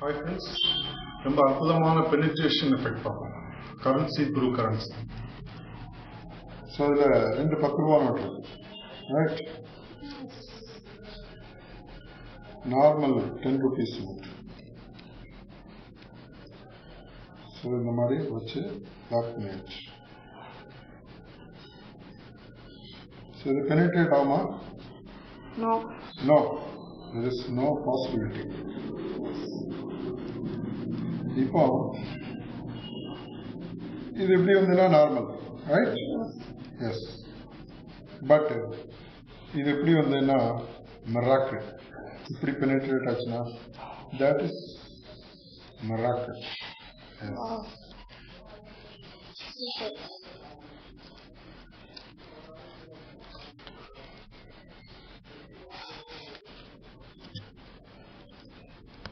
Hi friends ரொம்ப அற்புதமான penetration effect பார்ப்போம். கரன்சி த்ரூ கரன்சி ஸோ இதில் ரெண்டு பத்து ரூபா note right normal ten rupees note so இந்த மாதிரி வச்சு லாக் பண்ணியாச்சு. ஸோ இது பெனிட்ரேட் ஆகுமா? No. No there is no possibility இப்போ இது எப்படி வந்ததுன்னா நார்மல் ரைட் எஸ் பட் இது எப்படி வந்ததுன்னா மெராக்கிள் இப்படி பெனிட்ரேட் ஆச்சுன்னா that is miracle Wow. Super.